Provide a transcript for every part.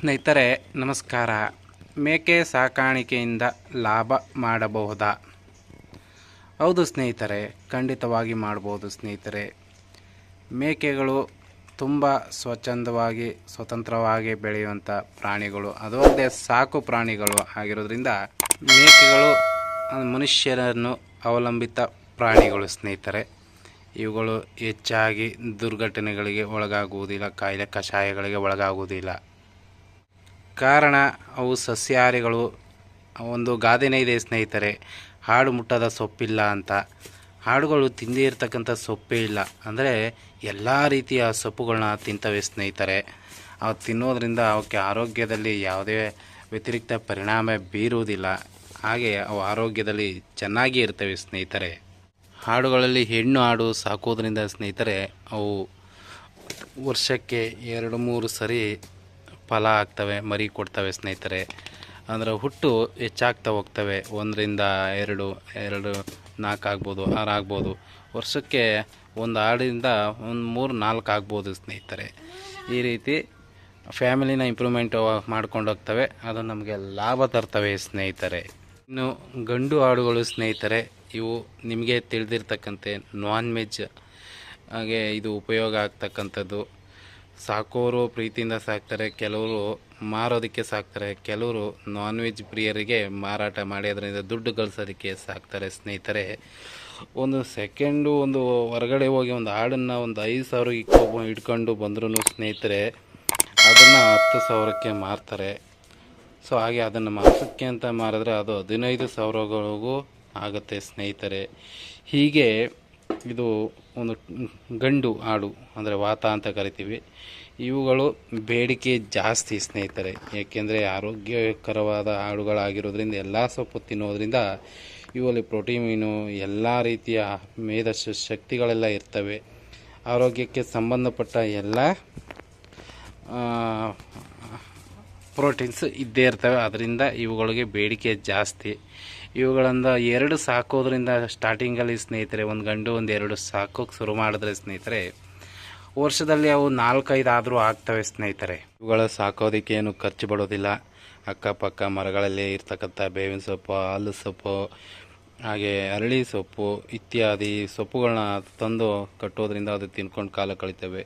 ಸ್ನೇಹಿತರೆ, ನಮಸ್ಕಾರ. ಮೇಕೆ ಸಾಕಾಣಿಕೆಯಿಂದ ಲಾಭ ಮಾಡಬಹುದಾ? ಹೌದು ಸ್ನೇಹಿತರೆ, ಖಂಡಿತವಾಗಿ ಮಾಡ್ಬೋದು ಸ್ನೇಹಿತರೆ. ಮೇಕೆಗಳು ತುಂಬ ಸ್ವಚ್ಛಂದವಾಗಿ, ಸ್ವತಂತ್ರವಾಗಿ ಬೆಳೆಯುವಂಥ ಪ್ರಾಣಿಗಳು. ಅದು ಸಾಕು ಪ್ರಾಣಿಗಳು ಆಗಿರೋದ್ರಿಂದ ಮೇಕೆಗಳು ಮನುಷ್ಯರನ್ನು ಅವಲಂಬಿತ ಪ್ರಾಣಿಗಳು ಸ್ನೇಹಿತರೆ. ಇವುಗಳು ಹೆಚ್ಚಾಗಿ ದುರ್ಘಟನೆಗಳಿಗೆ ಒಳಗಾಗುವುದಿಲ್ಲ, ಕಾಯಿಲೆ ಕಷಾಯಗಳಿಗೆ ಒಳಗಾಗುವುದಿಲ್ಲ. ಕಾರಣ ಅವು ಸಸ್ಯಾಹಾರಿಗಳು. ಒಂದು ಗಾದೆನೇ ಇದೆ ಸ್ನೇಹಿತರೆ. ಹಾಡು ಮುಟ್ಟದ ಸೊಪ್ಪಿಲ್ಲ ಅಂತ. ಹಾಡುಗಳು ತಿಂದೇ ಇರತಕ್ಕಂಥ ಸೊಪ್ಪೇ ಇಲ್ಲ. ಅಂದರೆ ಎಲ್ಲ ರೀತಿಯ ಸೊಪ್ಪುಗಳನ್ನ ತಿಂತವೆ ಸ್ನೇಹಿತರೆ. ಅವು ತಿನ್ನೋದ್ರಿಂದ ಅವಕ್ಕೆ ಆರೋಗ್ಯದಲ್ಲಿ ಯಾವುದೇ ವ್ಯತಿರಿಕ್ತ ಪರಿಣಾಮ ಬೀರುವುದಿಲ್ಲ. ಹಾಗೆ ಅವು ಆರೋಗ್ಯದಲ್ಲಿ ಚೆನ್ನಾಗಿ ಇರ್ತವೆ ಸ್ನೇಹಿತರೆ. ಹಾಡುಗಳಲ್ಲಿ ಹೆಣ್ಣು ಹಾಡು ಸಾಕೋದ್ರಿಂದ ಸ್ನೇಹಿತರೆ, ಅವು ವರ್ಷಕ್ಕೆ ಎರಡು ಮೂರು ಸರಿ ಫಲ ಆಗ್ತವೆ, ಮರಿ ಕೊಡ್ತವೆ ಸ್ನೇಹಿತರೆ. ಅಂದರೆ ಹುಟ್ಟು ಹೆಚ್ಚಾಗ್ತಾ ಹೋಗ್ತವೆ. ಒಂದರಿಂದ ಎರಡು ಎರಡು, ನಾಲ್ಕು ಆಗ್ಬೋದು, ಆರು ಆಗ್ಬೋದು. ವರ್ಷಕ್ಕೆ ಒಂದು ಆಡಿಂದ ಒಂದು ಮೂರು, ನಾಲ್ಕು ಆಗ್ಬೋದು ಸ್ನೇಹಿತರೆ. ಈ ರೀತಿ ಫ್ಯಾಮಿಲಿನ ಇಂಪ್ರೂವ್ಮೆಂಟ್ ಮಾಡ್ಕೊಂಡು ಹೋಗ್ತವೆ. ಅದು ನಮಗೆ ಲಾಭ ತರ್ತವೆ ಸ್ನೇಹಿತರೆ. ಇನ್ನು ಗಂಡು ಆಡುಗಳು ಸ್ನೇಹಿತರೆ, ಇವು ನಿಮಗೆ ತಿಳಿದಿರ್ತಕ್ಕಂತೆ ನಾನ್ ವೆಜ್ ಹಾಗೆ ಇದು ಉಪಯೋಗ ಆಗ್ತಕ್ಕಂಥದ್ದು. ಸಾಕೋರು ಪ್ರೀತಿಯಿಂದ ಸಾಕ್ತಾರೆ, ಕೆಲವರು ಮಾರೋದಕ್ಕೆ ಸಾಕ್ತಾರೆ, ಕೆಲವರು ನಾನ್ ವೆಜ್ ಪ್ರಿಯರಿಗೆ ಮಾರಾಟ ಮಾಡಿ ಅದರಿಂದ ದುಡ್ಡು ಗಳಿಸೋದಕ್ಕೆ ಸಾಕ್ತಾರೆ ಸ್ನೇಹಿತರೆ. ಒಂದು ಸೆಕೆಂಡು ಒಂದು ಹೊರಗಡೆ ಹೋಗಿ ಒಂದು ಹಾಡನ್ನು ಒಂದು ಐದು ಸಾವಿರ ಇಕ್ಕೊ ಇಟ್ಕೊಂಡು ಬಂದ್ರೂ ಸ್ನೇಹಿತರೆ, ಅದನ್ನು ಹತ್ತು ಸಾವಿರಕ್ಕೆ ಮಾರ್ತಾರೆ. ಸೊ ಹಾಗೆ ಅದನ್ನು ಮಾಸಕ್ಕೆ ಅಂತ ಮಾರಿದ್ರೆ ಅದು ಹದಿನೈದು ಸಾವಿರಗಳಿಗೂ ಆಗುತ್ತೆ ಸ್ನೇಹಿತರೆ. ಹೀಗೆ ಇದು ಒಂದು ಗಂಡು ಆಡು ಅಂದರೆ ವಾತ ಅಂತ ಕರಿತೀವಿ. ಇವುಗಳು ಬೇಡಿಕೆ ಜಾಸ್ತಿ ಸ್ನೇಹಿತರೆ. ಏಕೆಂದರೆ ಆರೋಗ್ಯಕರವಾದ ಆಡುಗಳಾಗಿರೋದ್ರಿಂದ, ಎಲ್ಲ ಸೊಪ್ಪು ತಿನ್ನೋದ್ರಿಂದ ಇವುಗಳಲ್ಲಿ ಪ್ರೋಟೀನು ಎಲ್ಲ ರೀತಿಯ ಮೇಧ ಶಕ್ತಿಗಳೆಲ್ಲ ಇರ್ತವೆ. ಆರೋಗ್ಯಕ್ಕೆ ಸಂಬಂಧಪಟ್ಟ ಎಲ್ಲ ಪ್ರೋಟೀನ್ಸ್ ಇದ್ದೇ ಇರ್ತವೆ. ಅದರಿಂದ ಇವುಗಳಿಗೆ ಬೇಡಿಕೆ ಜಾಸ್ತಿ. ಇವುಗಳಿಂದ ಎರಡು ಸಾಕೋದ್ರಿಂದ ಸ್ಟಾರ್ಟಿಂಗಲ್ಲಿ ಸ್ನೇಹಿತರೆ, ಒಂದು ಗಂಡು, ಒಂದು ಎರಡು ಸಾಕೋಕ್ಕೆ ಶುರು ಮಾಡಿದ್ರೆ ಸ್ನೇಹಿತರೆ, ವರ್ಷದಲ್ಲಿ ಅವು ನಾಲ್ಕೈದು ಆದರೂ ಆಗ್ತವೆ ಸ್ನೇಹಿತರೆ. ಇವುಗಳ ಸಾಕೋದಕ್ಕೆ ಏನು ಖರ್ಚು ಬಿಡೋದಿಲ್ಲ. ಅಕ್ಕಪಕ್ಕ ಮರಗಳಲ್ಲಿ ಇರ್ತಕ್ಕಂಥ ಬೇವಿನ ಸೊಪ್ಪು, ಹಾಲು ಸೊಪ್ಪು ಹಾಗೆ ಅರಳಿ ಸೊಪ್ಪು ಇತ್ಯಾದಿ ಸೊಪ್ಪುಗಳನ್ನ ತಂದು ಕಟ್ಟೋದ್ರಿಂದ ಅದು ತಿನ್ಕೊಂಡು ಕಾಲ ಕಳಿತೇವೆ.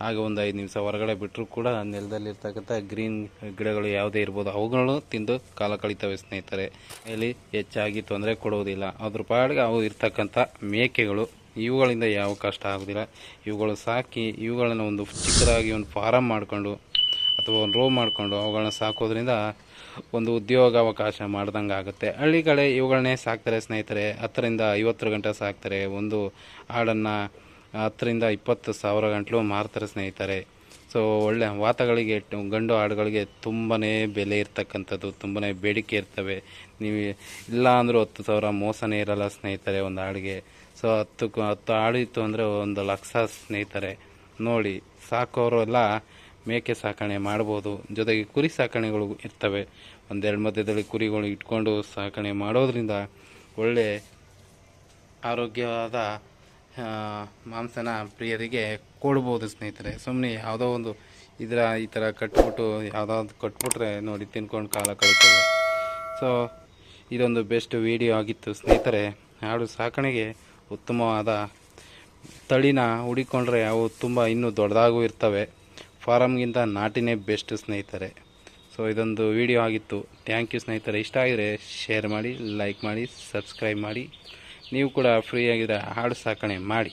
ಹಾಗೆ ಒಂದು ಐದು ನಿಮಿಷ ಹೊರಗಡೆ ಬಿಟ್ಟರೂ ಕೂಡ ನೆಲದಲ್ಲಿರ್ತಕ್ಕಂಥ ಗ್ರೀನ್ ಗಿಡಗಳು ಯಾವುದೇ ಇರ್ಬೋದು, ಅವುಗಳನ್ನು ತಿಂದು ಕಾಲ ಕಳಿತವೆ ಸ್ನೇಹಿತರೆ. ಇಲ್ಲಿ ಹೆಚ್ಚಾಗಿ ತೊಂದರೆ ಕೊಡುವುದಿಲ್ಲ. ಅದ್ರ ಪಾಡಿಗೆ ಅವು ಇರ್ತಕ್ಕಂಥ ಮೇಕೆಗಳು, ಇವುಗಳಿಂದ ಯಾವ ಕಷ್ಟ ಆಗೋದಿಲ್ಲ ಇವುಗಳು ಸಾಕಿ ಇವುಗಳನ್ನು ಒಂದು ಚಿಕ್ಕದಾಗಿ ಒಂದು ಫಾರಮ್ ಮಾಡಿಕೊಂಡು ಅಥವಾ ಒಂದು ರೋ ಮಾಡಿಕೊಂಡು ಅವುಗಳನ್ನ ಸಾಕೋದ್ರಿಂದ ಒಂದು ಉದ್ಯೋಗಾವಕಾಶ ಮಾಡ್ದಂಗೆ ಆಗುತ್ತೆ. ಹಳ್ಳಿ ಕಡೆ ಇವುಗಳನ್ನೇ ಸಾಕ್ತಾರೆ ಸ್ನೇಹಿತರೆ, ಹತ್ತರಿಂದ ಐವತ್ತು ಗಂಟೆ ಸಾಕ್ತಾರೆ. ಒಂದು ಹಾಡನ್ನು ಹತ್ತರಿಂದ ಇಪ್ಪತ್ತು ಸಾವಿರ ಗಂಟಲು ಮಾರ್ತಾರೆ ಸ್ನೇಹಿತರೆ. ಸೊ ಒಳ್ಳೆ ವಾತಗಳಿಗೆ, ಗಂಡು ಹಾಡುಗಳಿಗೆ ತುಂಬಾ ಬೆಲೆ ಇರ್ತಕ್ಕಂಥದ್ದು ತುಂಬಾ ಬೇಡಿಕೆ ಇರ್ತವೆ. ನೀವು ಇಲ್ಲ ಅಂದರೂ ಹತ್ತು ಸಾವಿರ ಮೋಸನೇ ಇರಲ್ಲ ಸ್ನೇಹಿತರೆ ಒಂದು ಹಾಡಿಗೆ. ಸೊ ಹತ್ತು ಹತ್ತು ಹಾಡಿತ್ತು ಅಂದರೆ ಒಂದು ಲಕ್ಷ ಸ್ನೇಹಿತರೆ. ನೋಡಿ ಸಾಕೋರು ಎಲ್ಲ ಮೇಕೆ ಸಾಕಣೆ ಮಾಡ್ಬೋದು ಜೊತೆಗೆ ಕುರಿ ಸಾಕಣೆಗಳು ಇರ್ತವೆ. ಒಂದೆರಡು ಮಧ್ಯದಲ್ಲಿ ಕುರಿಗಳು ಇಟ್ಕೊಂಡು ಸಾಕಣೆ ಮಾಡೋದ್ರಿಂದ ಒಳ್ಳೆ ಆರೋಗ್ಯವಾದ ಮಾಂಸನ ಪ್ರಿಯರಿಗೆ ಕೊಡ್ಬೋದು ಸ್ನೇಹಿತರೆ. ಸುಮ್ಮನೆ ಯಾವುದೋ ಒಂದು ಇದರ ಈ ಥರ ಕಟ್ಬಿಟ್ಟು, ಯಾವುದಾದ್ರು ಕಟ್ಬಿಟ್ರೆ ನೋಡಿ ತಿನ್ಕೊಂಡು ಕಾಲ ಕಳೀತವೆ ಸೊ ಇದೊಂದು ಬೆಸ್ಟ್ ವಿಡಿಯೋ ಆಗಿತ್ತು ಸ್ನೇಹಿತರೆ. ಆಡು ಸಾಕಣೆಗೆ ಉತ್ತಮವಾದ ತಳಿನ ಹುಡಿಕೊಂಡ್ರೆ ಅವು ತುಂಬ ಇನ್ನೂ ದೊಡ್ಡದಾಗೂ ಇರ್ತವೆ. ಫಾರಮ್ಗಿಂತ ನಾಟಿನೇ ಬೆಸ್ಟ್ ಸ್ನೇಹಿತರೆ. ಸೊ ಇದೊಂದು ವಿಡಿಯೋ ಆಗಿತ್ತು. ಥ್ಯಾಂಕ್ ಯು ಸ್ನೇಹಿತರೆ. ಇಷ್ಟ ಆಗಿದರೆ ಶೇರ್ ಮಾಡಿ ಲೈಕ್ ಮಾಡಿ ಸಬ್ಸ್ಕ್ರೈಬ್ ಮಾಡಿ. ನೀವು ಕೂಡ ಫ್ರೀ ಆಗಿದ್ದರೆ ಹಾಡು ಸಾಕಣೆ ಮಾಡಿ.